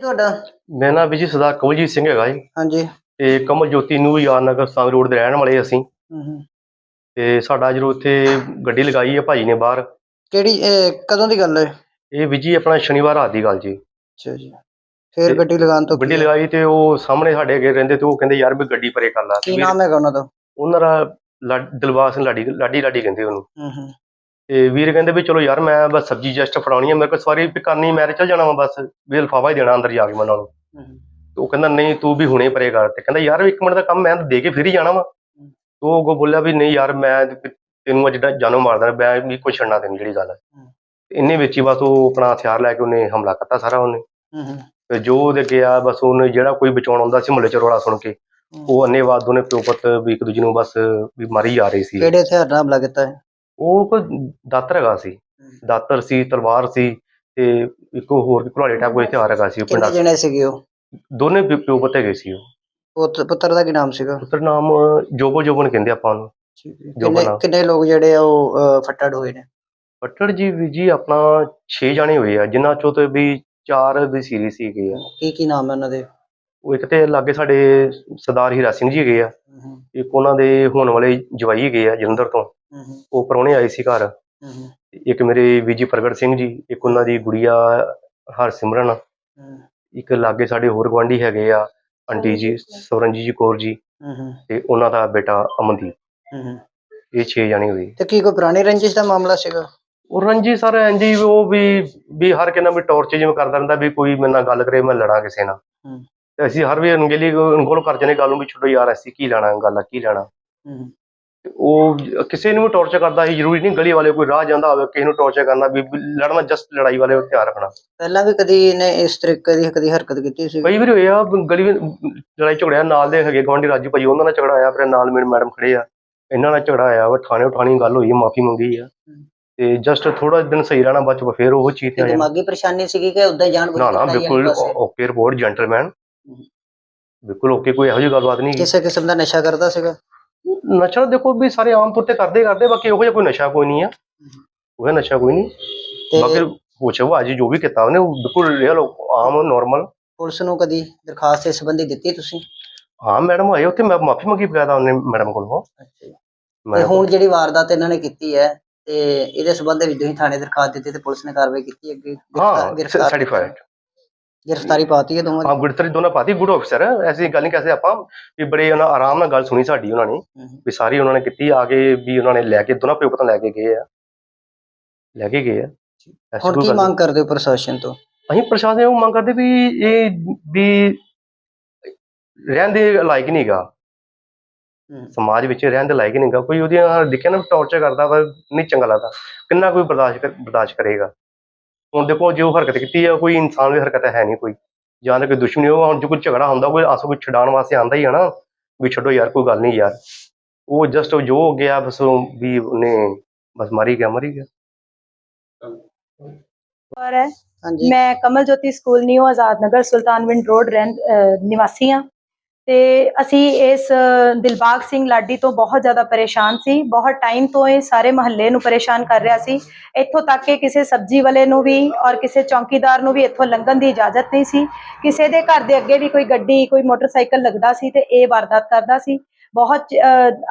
ਤੁਹਾਡਾ? ਮੇਰਾ ਨਾਮ ਵਿਜੀ ਸਰਦਾਰ ਕਵਲਜੀਤ ਸਿੰਘ ਹੈਗਾ ਜੀ। ਹਾਂਜੀ। ਤੇ ਕਮਲ ਜੋਤੀ ਨੂੰ ਯਾਰ ਨਗਰ ਸੰਗ ਰੋਡ ਦੇ ਰਹਿਣ ਵਾਲੇ ਅਸੀਂ। ਹੂੰ ਤੇ ਸਾਡਾ ਜਦੋਂ ਇੱਥੇ ਗੱਡੀ ਲਗਾਈ ਹੈ ਭਾਜੀ ਨੇ ਬਾਹਰ। ਕਿਹੜੀ ਇਹ ਕਦੋਂ ਦੀ ਗੱਲ ਹੈ? ਇਹ ਵਿਜੀ ਆਪਣਾ ਸ਼ਨੀਵਾਰ ਰਾਤ ਦੀ ਗੱਲ ਜੀ। ਅੱਛਾ ਜੀ। ਫਿਰ ਗੱਡੀ ਲਗਾਉਣ ਤੋਂ ਗੱਡੀ ਲਗਾਈ ਤੇ ਉਹ ਸਾਹਮਣੇ ਸਾਡੇ ਅੱਗੇ ਰਹਿੰਦੇ ਤੇ ਉਹ ਕਹਿੰਦੇ ਯਾਰ ਵੀ ਗੱਡੀ ਪਰੇ ਕਰ ਲਾ। ਕੀ ਨਾਮ ਹੈਗਾ ਉਹਨਾਂ ਦਾ? ਉਹਨਾਂ ਦਾ ਲਾ- ਦਿਲਬਾਗ ਸਿੰਘ ਲਾਡੀ ਲਾਡੀ ਲਾਡੀ ਕਹਿੰਦੇ ਉਹਨੂੰ। ਹੂੰ ਹੂੰ। ਤੇ ਵੀਰ ਕਹਿੰਦੇ ਵੀ ਚਲੋ ਯਾਰ ਮੈਂ ਬਸ ਸਬਜ਼ੀ ਜਸਟ ਫੜਾਉਣੀ ਹੈ ਮੇਰੇ ਕੋਲ ਸਵਾਰੀ ਵੀ ਕਰਨੀ ਮੈਂ ਚੱਲ ਜਾਣਾ ਵਾ ਬਸ ਵੀ ਲਫਾਫਾ ਹੀ ਦੇਣਾ ਅੰਦਰ ਜਾ ਕੇ ਮੈਂ ਉਹਨਾਂ ਨੂੰ। ਹੂੰ। ਹੂੰ। ਤੇ ਉਹ ਕਹਿੰਦਾ ਨਹੀਂ ਤੂੰ ਵੀ ਹੁਣੇ ਪਰੇ ਕਰ। ਤੇ ਕਹਿੰਦਾ ਯਾਰ ਇੱਕ ਮਿੰਟ ਦਾ ਕੰਮ ਮੈਂ ਦੇ ਕੇ ਫਿਰ ਹੀ ਜਾਣਾ ਵਾ। ਉਹ ਅੱਗੋਂ ਬੋਲਿਆ ਵੀ ਨਹੀਂ ਯਾਰ ਮੈਂ ਤੈਨੂੰ ਅੱਜ ਜਾਨੋਂ ਮਾਰਦਾ ਮੈਂ ਵੀ ਕੋਈ ਛੱਡਣਾ ਤੈਨੂੰ ਜਿਹੜੀ ਗੱਲ ਹੈ। ਇੰਨੇ ਵਿੱਚ ਹੀ ਬਸ ਉਹ ਆਪਣਾ ਹਥਿਆਰ ਲੈ ਕੇ ਉਹਨੇ ਹਮਲਾ ਕਰਤਾ ਸਾਰਾ ਉਹਨੇ। ਤੇ ਜੋ ਉਹਦੇ ਗਿਆ ਬਸ ਉਹਨੇ ਜਿਹੜਾ ਕੋਈ ਬਚਾਉਣ ਆਉਂਦਾ ਸੀ ਮੁਹੱਲੇ ਚ ਰੌਲਾ ਸੁਣ ਕੇ ਉਹ ਅੰਨੇਵਾਦ ਦੋਨੇ ਪਿਓ ਪੁੱਤ ਵੀ ਇੱਕ ਦੂਜੇ ਨੂੰ ਬਸ ਵੀ ਮਾਰੀ ਜਾ ਰਹੇ ਸੀ। ਕਿਹੜੇ ਹਥਿਆਰ ਨਾਲ ਹਮਲਾ ਕੀਤਾ ਹੈ ਉਹ ਕੋਈ ਦਾਤਰ ਹੈਗਾ ਸੀ। ਦਾਤਰ ਸੀ ਤਲਵਾਰ ਸੀ ਤੇ ਇੱਕ ਹੋਰ ਘੁਲਾੜੇ ਟਾਈਪ ਕੋਈ ਹਥਿਆਰ ਹੈਗਾ ਸੀ ਉਹ ਕਿੰਨੇ ਪਿੰਡਾਂ ਜਣੇ ਸੀਗੇ ਉਹ? ਦੋਨੇ ਪਿਓ ਪਿਓ ਪੁੱਤ ਹੈਗੇ ਸੀ ਉਹ। ਪੁੱਤ- ਪੁੱਤਰ ਦਾ ਕੀ ਨਾਮ ਸੀਗਾ? ਪੁੱਤਰ ਨਾਮ ਜੋਬੋ ਜੋਬਨ ਕਹਿੰਦੇ ਆਪਾਂ ਉਹਨੂੰ। ਕਿੰਨੇ ਬਣਾ। ਕਿੰਨੇ ਲੋਕ ਜਿਹੜੇ ਆ ਉਹ ਅਹ, ਫੱਟੜ ਹੋਏ ਨੇ? ਪੱਟੜ ਜੀ ਵੀ ਜੀ ਆਪਣਾ 6 ਜਾਣੇ ਹੋਏ ਆ ਜਿਨ੍ਹਾਂ ਚੋਂ ਤੇ ਵੀ 4 ਵੀ ਸੀਰੀਅਸ ਸੀਗੇ ਆ। ਕੀ ਕੀ ਨਾਮ ਹੈ ਉਹਨਾਂ ਦੇ? ਉਹ ਇੱਕ ਤੇ ਲਾਗੇ ਸਾਡੇ ਸਰਦਾਰ ਹੀਰਾ ਸਿੰਘ ਜੀ ਹੈਗੇ ਆ ਹੂੰ ਹੂੰ। ਇੱਕ ਉਹਨਾਂ ਦੇ ਹੋਣ ਵਾਲੇ ਜਵਾਈ ਹੈਗੇ ਆ ਜਲੰਧਰ ਤੋਂ। ਹੂੰ ਹੂੰ, ਉਹ ਪ੍ਰਾਹੁਣੇ ਆਏ ਸੀ ਘਰ। ਹੂੰ ਹੂੰ, ਇੱਕ ਮੇਰੇ ਵਿਜੀ ਪ੍ਰਗਟ ਸਿੰਘ ਜੀ ਇੱਕ ਉਹਨਾਂ ਦੀ ਗੁੜੀਆ ਹਰਸਿਮਰਨ। ਹੂੰ। ਇੱਕ ਲਾਗੇ ਸਾਡੇ ਹੋਰ ਗੁਆਂਢੀ ਹੈਗੇ ਆ ਆਂਟੀ ਜੀ ਸਵਰਨਜੀਤ ਜੀ ਕੌਰ ਜੀ ਹੂੰ ਹੂੰ, ਤੇ ਉਹਨਾਂ ਦਾ ਬੇਟਾ ਅਮਨਦੀਪ। ਹੂੰ ਹੂੰ। ਇਹ 6 ਜਾਣੇ ਹੋਏ। ਤੇ ਕੀ ਕੋਈ ਪੁਰਾਣੀ ਰੰਜਿਸ਼ ਦਾ ਮਾਮਲਾ ਸੀਗਾ? ਉਹ ਰਣਜੀ ਸਰ ਇੰਜੀ ਉਹ ਵੀ ਵੀ ਹਰ ਕਿਨਾ ਵੀ ਟੌਰਚ ਜਿਵੇਂ ਕਰਦਾ ਰਹਿੰਦਾ ਵੀ ਕੋਈ ਮੇਰੇ ਨਾਲ ਗੱਲ ਕਰੇ ਮੈਂ ਲੜਾਂ ਕਿਸੇ ਨਾਲ। ਹੂੰ। ਤੇ ਅਸੀਂ ਹਰ ਵੀ ਅਣਗਹਿਲੀ ਅਣਗੋਲ ਕਰ ਜਨੇ ਗੱਲ ਨੂੰ ਵੀ ਛੱਡੋ ਯਾਰ ਅਸੀਂ ਕੀ ਲੈਣਾ ਗੱਲ ਆ ਕੀ ਲੈਣਾ। ਹੂੰ ਹੂੰ, ਤੇ ਉਹ ਕਿਸੇ ਨੂੰ ਟੌਰਚਰ ਕਰਦਾ ਸੀ ਜ਼ਰੂਰੀ ਨਹੀਂ ਗਲੀ ਵਾਲੇ ਕੋਈ ਰਾਹ ਜਾਂਦਾ ਹੋਵੇ ਕਿਸੇ ਨੂੰ ਟੌਰਚਰ ਕਰਨਾ ਵੀ ਲੜਨਾ ਜਸਟ ਲੜਾਈ ਵਾਲੇ ਧਿਆਨ ਰੱਖਣਾ। ਪਹਿਲਾਂ ਵੀ ਕਦੀ ਇਹਨੇ ਇਸ ਤਰੀਕੇ ਦੀ ਕਦੀ ਹਰਕਤ ਕੀਤੀ ਸੀ? ਕਈ ਵਾਰੀ ਹੋਇਆ ਗਲੀ ਵਿੱਚ ਲੜਾਈ ਝਗੜਿਆ ਨਾਲ ਦੇ ਹੈਗੇ ਗਵਾਂਢੀ ਰਾਜੂ ਭਾਈ ਉਹਨਾਂ ਨਾਲ ਝਗੜਾ ਆਇਆ ਫਿਰ ਨਾਲ ਮੇਰੇ ਮੈਡਮ ਖੜੇ ਆ ਇਹਨਾਂ ਨਾਲ ਝਗੜਾ ਆਇਆ ਵਾ ਥਾਣੇ ਉਠਾਣੀ ਗੱਲ ਹੋਈ ਮਾਫੀ ਮੰਗੀ ਆ। ਤੇ ਜਸਟ ਥੋੜਾ ਦਿਨ ਸਹੀ ਰਹਿਣਾ ਬਾਅਦ ਚ ਫਿਰ ਉਹ ਚੀਜ਼ ਤੇ ਦਿਮਾਗੀ ਪਰੇਸ਼ਾਨੀ ਸੀਗੀ ਕਿ ਉਦਾਂ ਜਾਣ ਬੁੱਝ ਨਾ ਕੇ ਨਾ ਬਿਲਕੁਲ? Okay report gentleman. ਬਿਲਕੁਲ ਓਕੇ ਕੋਈ ਇਹੋ ਜਿਹੀ ਗੱਲਬਾਤ ਨਹੀਂ ਕਿਸੇ ਕਿਸਮ ਦਾ ਨਸ਼ਾ ਕਰਦਾ ਸੀਗਾ? ਨਸ਼ਾ ਦੇਖੋ ਵੀ ਸਾਰੇ ਆਮ ਤੌਰ ਤੇ ਕਰਦੇ ਹੀ ਕਰਦੇ ਬਾਕੀ ਜਿਹਾ ਕੋਈ ਨਸ਼ਾ ਕੋਈ ਨਹੀਂ ਆ। ਉਹ ਨਸ਼ਾ ਕੋਈ ਨਹੀਂ। ਬਾਕੀ ਉਹ ਅੱਜ ਜੋ ਵੀ ਕੀਤਾ ਉਹਨੇ ਉਹ ਬਿਲਕੁਲ ਰੀਅਲ ਆਮ ਨਾਰਮਲ ਪੁਲਿਸ ਨੂੰ ਕਦੀ ਦਰਖਾਸਤ ਇਸ ਸੰਬੰਧੀ ਦਿੱਤੀ ਤੁਸੀਂ? ਹਾਂ ਮੈਡਮ ਆਏ ਉੱਥੇ ਮੈਂ ਮਾਫੀ ਮੰਗੀ ਬਕਾਇਦਾ ਉਹਨੇ ਮੈਡਮ ਕੋਲੋਂ। ਅੱਛਾ ਤੇ ਹੁਣ ਜਿਹੜੀ ਵਾਰਦਾਤ ਇਹਨਾਂ ਨੇ ਕੀਤੀ ਹੈ ਤੇ ਇਹਦੇ ਸੰਬੰਧ ਵਿੱਚ ਤੁਸੀਂ ਥਾਣੇ ਦਰਖਾਸਤ ਦਿੱਤੀ ਤੇ ਪੁਲਿਸ ਨੇ ਕਾਰਵਾਈ ਕੀਤੀ ਅੱਗੇ? ਹਾਂ ਸਰਟੀਫਾਈਡ ਗ੍ਰਿਫਤਾਰੀ ਪਾਤੀ ਹੈ ਦੋਵਾਂ ਹਾਂ ਗੁਰਤਰੀ ਦੋਨਾਂ ਪਾਤੀ ਗੁੱਡ ਆਫੀਸਰ ਐਸੀ ਗੱਲ ਨਹੀਂ ਕਹਦੇ ਆਪਾਂ ਵੀ ਬੜੇ ਉਹਨਾਂ ਆਰਾਮ ਨਾਲ ਗੱਲ ਸੁਣੀ ਸਾਡੀ ਉਹਨਾਂ ਨੇ ਵੀ ਸਾਰੀ ਉਹਨਾਂ ਨੇ ਕੀਤੀ ਆ ਕੇ ਵੀ ਉਹਨਾਂ ਨੇ ਲੈ ਕੇ ਦੋਨਾਂ ਪਿਓ ਪੁੱਤਾਂ ਲੈ ਕੇ ਗਏ ਆ। ਲੈ ਕੇ ਗਏ ਆ। ਐਸੀ ਹੁਣ ਕੋਈ ਕੀ ਗੱਲ ਨਹੀਂ। ਮੰਗ ਕਰਦੇ ਹੋ ਪ੍ਰਸ਼ਾਸਨ ਤੋਂ? ਅਸੀਂ ਪ੍ਰਸ਼ਾਸਨ ਨੂੰ ਮੰਗ ਕਰਦੇ ਵੀ ਇਹ ਵੀ ਰਹਿਣ ਦੇ ਲਾਇਕ ਨਹੀਂਗਾ ਹੂੰ। ਸਮਾਜ ਵਿੱਚ ਰਹਿਣ ਦੇ ਲਾਇਕ ਨਹੀਂਗਾ ਕੋਈ ਉਹਦੀਆਂ ਦੇਖਿਆ ਨਾ ਟੌਰਚਰ ਕਰਦਾ ਵਾ ਨਹੀਂ ਚੰਗਾ ਲੱਗਦਾ। ਕਿੰਨਾ ਕੋਈ ਬਰਦਾਸ਼ਤ ਕਰ- ਬਰਦਾਸ਼ਤ ਕਰੇਗਾ। ਹੁਣ ਦੇਖੋ ਜੋ ਹਰਕਤ ਕੀਤੀ ਆ ਕੋਈ ਇਨਸਾਨ ਦੀ ਹਰਕਤ ਹੈ ਨਹੀਂ ਕੋਈ। ਜਾਂ ਤਾਂ ਕੋਈ ਦੁਸ਼ਮਣੀ ਹੋ ਹੁਣ ਜੋ ਕੋਈ ਝਗੜਾ ਹੁੰਦਾ ਕੋਈ ਆਸੋ ਕੋਈ ਛਡਾਉਣ ਵਾਸਤੇ ਆਂਦਾ ਹੀ ਆ ਨਾ ਵੀ ਛੱਡੋ ਯਾਰ ਕੋਈ ਗੱਲ ਨਹੀਂ ਯਾਰ। ਉਹ ਜਸਟ ਜੋ ਹੋ ਗਿਆ ਬਸ ਉਹ ਵੀ ਉਹਨੇ ਬਸ ਮਾਰੀ ਗਿਆ ਮਰੀ ਗਿਆ। ਔਰ ਹੈ? ਮੈਂ Kamal Jyoti school new Azad Nagar Sultanwind road ਰਹਿਣ ਨਿਵਾਸੀ ਹਾਂ। ਤੇ ਅਸੀਂ ਇਸ ਦਿਲਬਾਗ ਸਿੰਘ ਲਾਡੀ ਤੋਂ ਬਹੁਤ ਜ਼ਿਆਦਾ ਪਰੇਸ਼ਾਨ ਸੀ। ਬਹੁਤ ਟਾਈਮ ਤੋਂ ਇਹ ਸਾਰੇ ਮਹੱਲੇ ਨੂੰ ਪਰੇਸ਼ਾਨ ਕਰ ਰਿਹਾ ਸੀ। ਇੱਥੋਂ ਤੱਕ ਕਿ ਕਿਸੇ ਸਬਜ਼ੀ ਵਾਲੇ ਨੂੰ ਵੀ ਔਰ ਕਿਸੇ ਚੌਕੀਦਾਰ ਨੂੰ ਵੀ ਇੱਥੋਂ ਲੰਘਣ ਦੀ ਇਜਾਜ਼ਤ ਨਹੀਂ ਸੀ। ਕਿਸੇ ਦੇ ਘਰ ਦੇ ਅੱਗੇ ਵੀ ਕੋਈ ਗੱਡੀ, ਕੋਈ ਮੋਟਰਸਾਈਕਲ ਲੱਗਦਾ ਸੀ ਤੇ ਇਹ ਵਾਰਦਾਤ ਕਰਦਾ ਸੀ। ਬਹੁਤ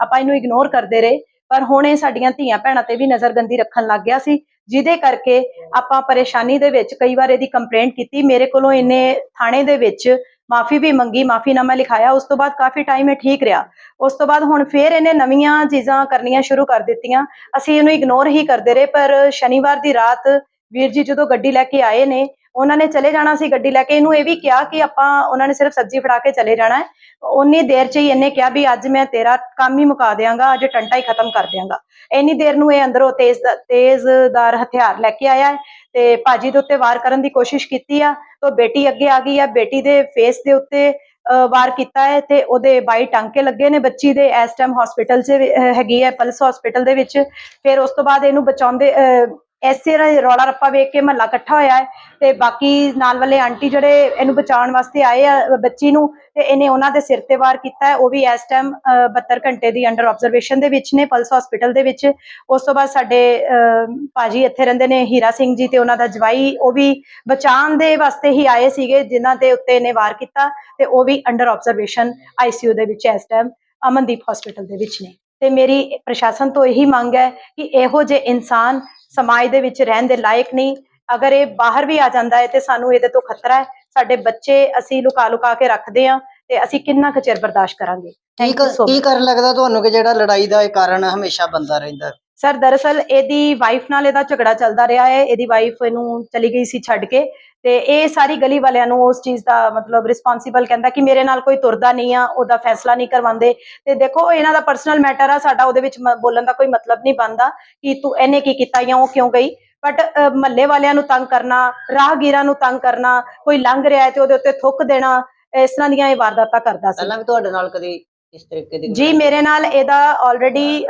ਆਪਾਂ ਇਹਨੂੰ ਇਗਨੋਰ ਕਰਦੇ ਰਹੇ। ਪਰ ਹੁਣ ਇਹ ਸਾਡੀਆਂ ਧੀਆਂ ਭੈਣਾਂ ਤੇ ਵੀ ਨਜ਼ਰਗੰਦੀ ਰੱਖਣ ਲੱਗ ਗਿਆ ਸੀ। ਜਿਹਦੇ ਕਰਕੇ ਆਪਾਂ ਪਰੇਸ਼ਾਨੀ ਦੇ ਵਿੱਚ ਕਈ ਵਾਰ ਇਹਦੀ ਕੰਪਲੇਂਟ ਕੀਤੀ। ਮੇਰੇ ਕੋਲੋਂ ਇਹਨੇ ਥਾਣੇ ਦੇ ਵਿੱਚ ਮਾਫੀ ਵੀ ਮੰਗੀ ਮਾਫੀਨਾਮਾ ਲਿਖਾਇਆ, ਉਸ ਤੋਂ ਬਾਅਦ ਕਾਫੀ ਟਾਈਮ ਇਹ ਠੀਕ ਰਿਹਾ। ਉਸ ਤੋਂ ਬਾਅਦ ਹੁਣ ਫੇਰ ਇਹਨੇ ਨਵੀਆਂ ਚੀਜ਼ਾਂ ਕਰਨੀਆਂ ਸ਼ੁਰੂ ਕਰ ਦਿੱਤੀਆਂ। ਅਸੀਂ ਇਹਨੂੰ ਇਗਨੋਰ ਹੀ ਕਰਦੇ ਰਹੇ, ਪਰ ਸ਼ਨੀਵਾਰ ਦੀ ਰਾਤ ਵੀਰ ਜੀ ਜਦੋਂ ਗੱਡੀ ਲੈ ਕੇ ਆਏ ਨੇ, ਉਹਨਾਂ ਨੇ ਚਲੇ ਜਾਣਾ ਸੀ ਗੱਡੀ ਲੈ ਕੇ। ਇਹਨੂੰ ਇਹ ਵੀ ਕਿਹਾ ਕਿ ਆਪਾਂ, ਉਹਨਾਂ ਨੇ ਸਿਰਫ ਸਬਜ਼ੀ ਫੜਾ ਕੇ ਚਲੇ ਜਾਣਾ ਹੈ। ਉਨੀ ਦੇਰ ਚ ਹੀ ਇਹਨੇ ਕਿਹਾ ਵੀ ਅੱਜ ਮੈਂ ਤੇਰਾ ਕੰਮ ਹੀ ਮੁਕਾ ਦਿਆਂਗਾ, ਅੱਜ ਟੰਟਾ ਹੀ ਖਤਮ ਕਰ ਦਿਆਂਗਾ। ਇੰਨੀ ਦੇਰ ਨੂੰ ਇਹ ਅੰਦਰੋਂ ਤੇਜ਼, ਤੇਜ਼ਦਾਰ ਹਥਿਆਰ ਲੈ ਕੇ ਆਇਆ ਹੈ ਤੇ ਭਾਜੀ ਦੇ ਉੱਤੇ ਵਾਰ ਕਰਨ ਦੀ ਕੋਸ਼ਿਸ਼ ਕੀਤੀ ਆ। ਤਾਂ ਬੇਟੀ ਅੱਗੇ ਆ ਗਈ ਆ ਬੇਟੀ ਦੇ ਫੇਸ ਦੇ ਉੱਤੇ ਅਹ, ਵਾਰ ਕੀਤਾ ਹੈ ਤੇ ਉਹਦੇ ਬਾਈ ਟਾਂਕੇ ਲੱਗੇ ਨੇ ਬੱਚੀ ਦੇ ਇਸ ਟਾਈਮ ਹਸਪੀਟਲ 'ਚ ਹੈਗੀ ਹੈ ਪਲਸ ਹਸਪੀਟਲ ਦੇ ਵਿੱਚ। ਫਿਰ ਉਸ ਤੋਂ ਬਾਅਦ ਇਹਨੂੰ ਬਚਾਉਂਦੇ ਅਹ, ਐਸੇ ਤਰ੍ਹਾਂ ਰੌਲਾ ਰੱਪਾ ਵੇਖ ਕੇ ਮਹੱਲਾ ਇਕੱਠਾ ਹੋਇਆ ਹੈ ਤੇ ਬਾਕੀ ਨਾਲ ਵਾਲੇ ਆਂਟੀ ਜਿਹੜੇ ਇਹਨੂੰ ਬਚਾਉਣ ਵਾਸਤੇ ਆਏ ਆ ਬੱਚੀ ਨੂੰ ਤੇ ਇਹਨੇ ਉਹਨਾਂ ਦੇ ਸਿਰ ਤੇ ਵਾਰ ਕੀਤਾ ਹੈ। ਉਹ ਵੀ ਇਸ ਟਾਈਮ 72 ਘੰਟੇ ਦੀ ਅੰਡਰ ਆਬਜ਼ਰਵੇਸ਼ਨ ਦੇ ਵਿੱਚ ਨੇ ਪਲਸ ਹਸਪੀਟਲ ਦੇ ਵਿੱਚ। ਉਸ ਤੋਂ ਬਾਅਦ ਸਾਡੇ ਅਹ, ਭਾਜੀ ਇੱਥੇ ਰਹਿੰਦੇ ਨੇ ਹੀਰਾ ਸਿੰਘ ਜੀ ਤੇ ਉਹਨਾਂ ਦਾ ਜਵਾਈ। ਉਹ ਵੀ ਬਚਾਉਣ ਦੇ ਵਾਸਤੇ ਹੀ ਆਏ ਸੀਗੇ ਜਿਨ੍ਹਾਂ ਦੇ ਉੱਤੇ ਇਹਨੇ ਵਾਰ ਕੀਤਾ ਤੇ ਉਹ ਵੀ ਅੰਡਰ ਆਬਜ਼ਰਵੇਸ਼ਨ ਆਈਸੀਯੂ ਦੇ ਵਿੱਚ ਇਸ ਟਾਈਮ ਅਮਨਦੀਪ ਹਸਪੀਟਲ ਦੇ ਵਿੱਚ ਨੇ। ਤੇ ਮੇਰੀ ਪ੍ਰਸ਼ਾਸਨ ਤੋਂ ਇਹੀ ਮੰਗ ਹੈ ਕਿ ਇਹੋ ਜਿਹੇ ਇਨਸਾਨ ਸਮਾਜ ਦੇ ਵਿੱਚ ਰਹਿਣ ਦੇ ਲਾਇਕ ਨਹੀਂ। ਅਗਰ ਇਹ ਬਾਹਰ ਵੀ ਆ ਜਾਂਦਾ ਹੈ ਤੇ ਸਾਨੂੰ ਇਹਦੇ ਤੋਂ ਖਤਰਾ ਹੈ। ਸਾਡੇ ਬੱਚੇ ਅਸੀਂ ਲੁਕਾ ਲੁਕਾ ਕੇ ਰੱਖਦੇ ਆ ਤੇ ਅਸੀਂ ਕਿੰਨਾ ਕੁ ਚਿਰ ਬਰਦਾਸ਼ਤ ਕਰਾਂਗੇ। ਕੀ. ਕਰਨ ਲੱਗਦਾ ਤੁਹਾਨੂੰ ਕਿ ਜਿਹੜਾ ਲੜਾਈ ਦਾ ਇਹ ਕਾਰਨ ਹਮੇਸ਼ਾ ਬੰਦਾ ਰਹਿੰਦਾ? ਸਰ ਦਰਅਸਲ ਇਹਦੀ ਵਾਈਫ ਨਾਲ ਇਹਦਾ ਝਗੜਾ ਚੱਲਦਾ ਰਿਹਾ ਹੈ। ਇਹਦੀ ਵਾਈਫ ਇਹਨੂੰ ਚਲੀ ਗਈ ਸੀ ਛੱਡ ਕੇ ਤੇ ਇਹ ਸਾਰੀ ਗਲੀ ਵਾਲਿਆਂ ਨੂੰ ਉਸ ਚੀਜ਼ ਦਾ ਮਤਲਬ ਰਿਸਪੌਂਸਿਬਲ ਕਹਿੰਦਾ ਕਿ ਮੇਰੇ ਨਾਲ ਕੋਈ ਤੁਰਦਾ ਨਹੀਂ ਆ, ਉਹਦਾ ਫੈਸਲਾ ਨਹੀਂ ਕਰਵਾਉਂਦੇ। ਤੇ ਦੇਖੋ ਇਹਨਾਂ ਦਾ ਪਰਸਨਲ ਮੈਟਰ ਆ, ਸਾਡਾ ਉਹਦੇ ਵਿੱਚ ਬੋਲਣ ਦਾ ਕੋਈ ਮਤਲਬ ਨਹੀਂ ਬਣਦਾ ਕਿ ਤੂੰ ਇਹਨੇ ਕੀ ਕੀਤਾ ਜਾਂ ਉਹ ਕਿਉਂ ਗਈ। ਬਟ ਮਹੱਲੇ ਵਾਲਿਆਂ ਨੂੰ ਤੰਗ ਕਰਨਾ, ਰਾਹਗੀਰਾਂ ਨੂੰ ਤੰਗ ਕਰਨਾ, ਕੋਈ ਲੰਘ ਰਿਹਾ ਹੈ ਤੇ ਉਹਦੇ ਉੱਤੇ ਥੁੱਕ ਦੇਣਾ, ਇਸ ਤਰ੍ਹਾਂ ਦੀਆਂ ਇਹ ਵਾਰਦਾਤਾਂ ਕਰਦਾ ਸੀ। ਪਹਿਲਾਂ ਵੀ ਤੁਹਾਡੇ ਨਾਲ ਕਦੇ ਇਸ ਤਰੀਕੇ ਦੀ ਜੀ ਮੇਰੇ ਨਾਲ ਇਹਦਾ ਆਲਰੇਡੀ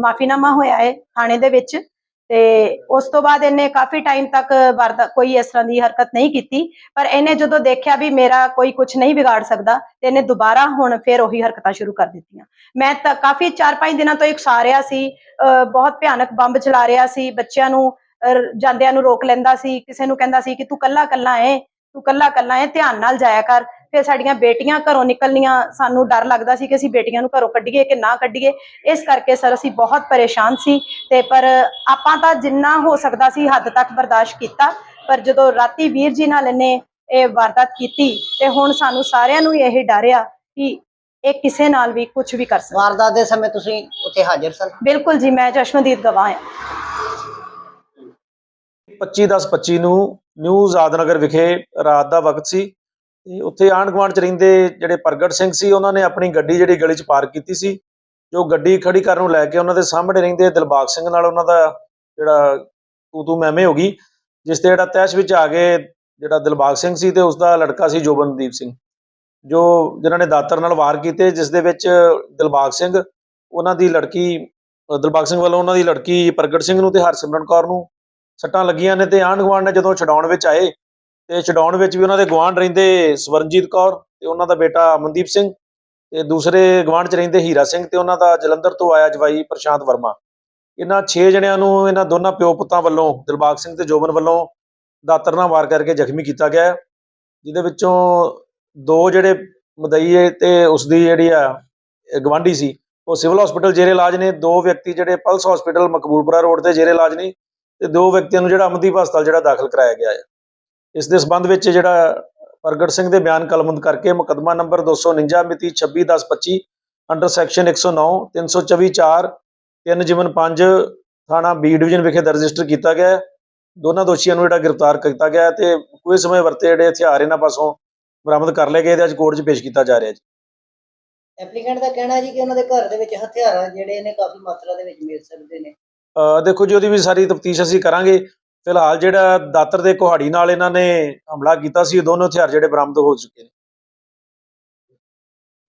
ਮਾਫੀਨਾਮਾ ਹੋਇਆ ਹੈ ਥਾਣੇ ਦੇ ਵਿੱਚ ਤੇ ਉਸ ਤੋਂ ਬਾਅਦ ਇਹਨੇ ਕਾਫੀ ਟਾਈਮ ਤੱਕ ਕੋਈ ਇਸ ਤਰ੍ਹਾਂ ਦੀ ਹਰਕਤ ਨਹੀਂ ਕੀਤੀ ਪਰ ਇਹਨੇ ਜਦੋਂ ਦੇਖਿਆ ਵੀ ਮੇਰਾ ਕੋਈ ਕੁਝ ਨਹੀਂ ਵਿਗਾੜ ਸਕਦਾ ਤੇ ਇਹਨੇ ਦੁਬਾਰਾ ਹੁਣ ਫਿਰ ਉਹੀ ਹਰਕਤਾਂ ਸ਼ੁਰੂ ਕਰ ਦਿੱਤੀਆਂ। ਮੈਂ ਤਾਂ ਕਾਫੀ 4-5 ਦਿਨਾਂ ਤੋਂ ਇੱਕ ਸਾਰਿਆ ਸੀ ਬਹੁਤ ਭਿਆਨਕ ਬੰਬ ਚਲਾ ਰਿਹਾ ਸੀ ਬੱਚਿਆਂ ਨੂੰ ਜਾਂਦਿਆਂ ਨੂੰ ਰੋਕ ਲੈਂਦਾ ਸੀ ਕਿਸੇ ਨੂੰ ਕਹਿੰਦਾ ਸੀ ਕਿ ਤੂੰ ਕੱਲਾ ਕੱਲਾ ਹੈ ਤੂੰ ਕੱਲਾ ਕੱਲਾ ਹੈ ਧਿਆਨ ਨਾਲ ਜਾਇਆ ਕਰ। ਫਿਰ ਸਾਡੀਆਂ ਬੇਟੀਆਂ ਘਰੋਂ ਨਿਕਲਣੀਆਂ ਸਾਨੂੰ ਡਰ ਲੱਗਦਾ ਸੀ ਕਿ ਅਸੀਂ ਬੇਟੀਆਂ ਨੂੰ ਘਰੋਂ ਕੱਢੀਏ ਕਿ ਨਾ ਕੱਢੀਏ। ਇਸ ਕਰਕੇ ਸਰ ਅਸੀਂ ਬਹੁਤ ਪਰੇਸ਼ਾਨ ਸੀ ਤੇ ਪਰ ਆਪਾਂ ਤਾਂ ਜਿੰਨਾ ਹੋ ਸਕਦਾ ਸੀ ਹੱਦ ਤੱਕ ਬਰਦਾਸ਼ਤ ਕੀਤਾ। ਪਰ ਜਦੋਂ ਰਾਤੀ ਵੀਰ ਜੀ ਨਾਲ ਇਹਨੇ ਇਹ ਵਾਰਦਾਤ ਕੀਤੀ ਤੇ ਹੁਣ ਸਾਨੂੰ ਸਾਰਿਆਂ ਨੂੰ ਇਹ ਡਰ ਆ ਕਿ ਇਹ ਕਿਸੇ ਨਾਲ ਵੀ ਕੁਝ ਵੀ ਕਰ ਸਕਦਾ ਵਾਰਦਾਤ ਦੇ ਸਮੇਂ ਤੁਸੀਂ ਉੱਥੇ ਹਾਜ਼ਰ ਸਨ? ਬਿਲਕੁਲ ਜੀ ਮੈਂ ਚਸ਼ਮਦੀਦ ਗਵਾਹ ਹਾਂ। 25/10/25 ਨੂੰ ਨਿਊ ਆਜ਼ਾਦਨਗਰ ਵਿਖੇ ਰਾਤ ਦਾ ਵਕਤ ਸੀ। ਤੇ ਉੱਥੇ ਆਂਢ ਗੁਆਂਢ ਚ ਰਹਿੰਦੇ ਜਿਹੜੇ ਪ੍ਰਗਟ ਸਿੰਘ ਸੀ, ਉਹਨਾਂ ਨੇ ਆਪਣੀ ਗੱਡੀ ਜਿਹੜੀ ਗਲੀ ਚ ਪਾਰਕ ਕੀਤੀ ਸੀ, ਜੋ ਗੱਡੀ ਖੜੀ ਕਰਨ ਨੂੰ ਲੈ ਕੇ ਉਹਨਾਂ ਦੇ ਸਾਹਮਣੇ ਰਹਿੰਦੇ ਦਿਲਬਾਗ ਸਿੰਘ ਨਾਲ ਉਹਨਾਂ ਦਾ ਜਿਹੜਾ ਤੂ ਤੂ ਮੈਮੇ ਹੋ ਗਈ, ਜਿਸ ਤੇ ਜਿਹੜਾ ਤੈਸ਼ ਵਿੱਚ ਆ ਗਏ ਜਿਹੜਾ ਦਿਲਬਾਗ ਸਿੰਘ ਸੀ ਤੇ ਉਸ ਦਾ ਲੜਕਾ ਸੀ ਜੋਬਨਦੀਪ ਸਿੰਘ, ਜੋ ਜਿਨ੍ਹਾਂ ਨੇ ਦਾਤਰ ਨਾਲ ਵਾਰ ਕੀਤੇ, ਜਿਸ ਦੇ ਵਿੱਚ ਦਿਲਬਾਗ ਸਿੰਘ ਉਹਨਾਂ ਦੀ ਲੜਕੀ, ਦਿਲਬਾਗ ਸਿੰਘ ਵੱਲੋਂ ਉਹਨਾਂ ਦੀ ਲੜਕੀ ਪ੍ਰਗਟ ਸਿੰਘ ਨੂੰ ਤੇ ਹਰਸਿਮਰਨ ਕੌਰ ਨੂੰ ਸੱਟਾਂ ਲੱਗੀਆਂ ਨੇ ਤੇ ਆਂਢ ਗੁਆਂਢ ਨੇ ਜਦੋਂ ਛਡਾਉਣ ਵਿੱਚ ਆਏ ਤੇ ਛਡਾਉਣ ਵਿੱਚ ਵੀ ਉਹਨਾਂ ਦੇ ਗੁਆਂਢ ਰਹਿੰਦੇ ਸਵਰਨਜੀਤ ਕੌਰ ਤੇ ਉਹਨਾਂ ਦਾ ਬੇਟਾ ਅਮਨਦੀਪ ਸਿੰਘ ਤੇ ਦੂਸਰੇ ਗੁਆਂਢ ਚ ਰਹਿੰਦੇ ਹੀਰਾ ਸਿੰਘ ਤੇ ਉਹਨਾਂ ਦਾ ਜਲੰਧਰ ਤੋਂ ਆਇਆ ਜਵਾਈ ਪ੍ਰਸ਼ਾਂਤ ਵਰਮਾ। ਇਹਨਾਂ 6 ਜਣਿਆਂ ਨੂੰ ਇਹਨਾਂ ਦੋਨਾਂ ਪਿਓ ਪੁੱਤਾਂ ਵੱਲੋਂ ਦਿਲਬਾਗ ਸਿੰਘ ਤੇ ਜੋਬਨ ਵੱਲੋਂ ਦਾਤਰ ਨਾਲ ਵਾਰ ਕਰਕੇ ਜ਼ਖਮੀ ਕੀਤਾ ਗਿਆ ਹੈ, ਜਿਹਦੇ ਵਿੱਚੋਂ ਦੋ ਜਿਹੜੇ ਮਦਈਏ ਹੈ ਤੇ ਉਸ ਦੀ ਜਿਹੜੀ ਆ ਇਹ ਗਵਾਂਢੀ ਸੀ ਉਹ ਸਿਵਲ ਹਸਪੀਟਲ ਜੇਰੇ ਇਲਾਜ ਨੇ ਦੋ ਵਿਅਕਤੀ ਜਿਹੜੇ ਪਲਸ ਹਸਪੀਟਲ ਮਕਬੂਲਪੁਰਾ ਰੋਡ ਤੇ ਜੇਰੇ ਇਲਾਜ ਨੇ ਤੇ ਦੋ ਵਿਅਕਤੀਆਂ ਨੂੰ ਜਿਹੜਾ ਅਮਨਦੀਪ ਹਸਪਤਾਲ ਜਿਹੜਾ ਦਾਖਲ ਕਰਾਇਆ ਗਿਆ ਹੈ। ਇਸ ਦੇ ਸਬੰਧ ਵਿੱਚ ਜਿਹੜਾ ਪ੍ਰਗਟ ਸਿੰਘ ਦੇ ਬਿਆਨ ਕਲਮਬੰਦ ਕਰਕੇ ਮੁਕੱਦਮਾ ਨੰਬਰ 249 ਮਿਤੀ 26/10/25 ਅੰਡਰ ਸੈਕਸ਼ਨ 109 324 4 3 ਜਿਮਨ 5 ਥਾਣਾ ਬੀ ਡਿਵੀਜ਼ਨ ਵਿਖੇ ਦਰਜ ਰਜਿਸਟਰ ਕੀਤਾ ਗਿਆ ਹੈ। ਦੋਨਾਂ ਦੋਸ਼ੀਆਂ ਨੂੰ ਜਿਹੜਾ ਗ੍ਰਿਫਤਾਰ ਕੀਤਾ ਗਿਆ ਤੇ ਕੋਈ ਸਮੇਂ ਵਰਤੇ ਜਿਹੜੇ ਹਥਿਆਰ ਇਹਨਾਂ ਪਾਸੋਂ ਬਰਾਮਦ ਕਰ ਲਏ ਗਏ ਤੇ ਅੱਜ ਕੋਰਟ 'ਚ ਪੇਸ਼ ਕੀਤਾ ਜਾ ਰਿਹਾ ਜੀ। ਐਪਲੀਕੈਂਟ ਦਾ ਕਹਿਣਾ ਜੀ ਕਿ ਉਹਨਾਂ ਦੇ ਘਰ ਦੇ ਵਿੱਚ ਹਥਿਆਰ ਜਿਹੜੇ ਨੇ ਕਾਫੀ ਮਾਤਰਾ ਦੇ ਵਿੱਚ ਮਿਲ ਸਕਦੇ ਨੇ। ਦੇਖੋ ਜੀ ਉਹਦੀ ਵੀ ਸਾਰੀ ਤਫਤੀਸ਼ ਅਸੀਂ ਕਰਾਂਗੇ। ਫਿਲਹਾਲ ਜਿਹੜਾ ਦਾਤਰ ਦੇ ਕੁਹਾੜੀ ਨਾਲ ਇਹਨਾਂ ਨੇ ਹਮਲਾ ਕੀਤਾ ਸੀ ਇਹ ਦੋਨੋਂ ਹਥਿਆਰ ਜਿਹੜੇ ਬਰਾਮਦ ਹੋ ਚੁੱਕੇ ਨੇ।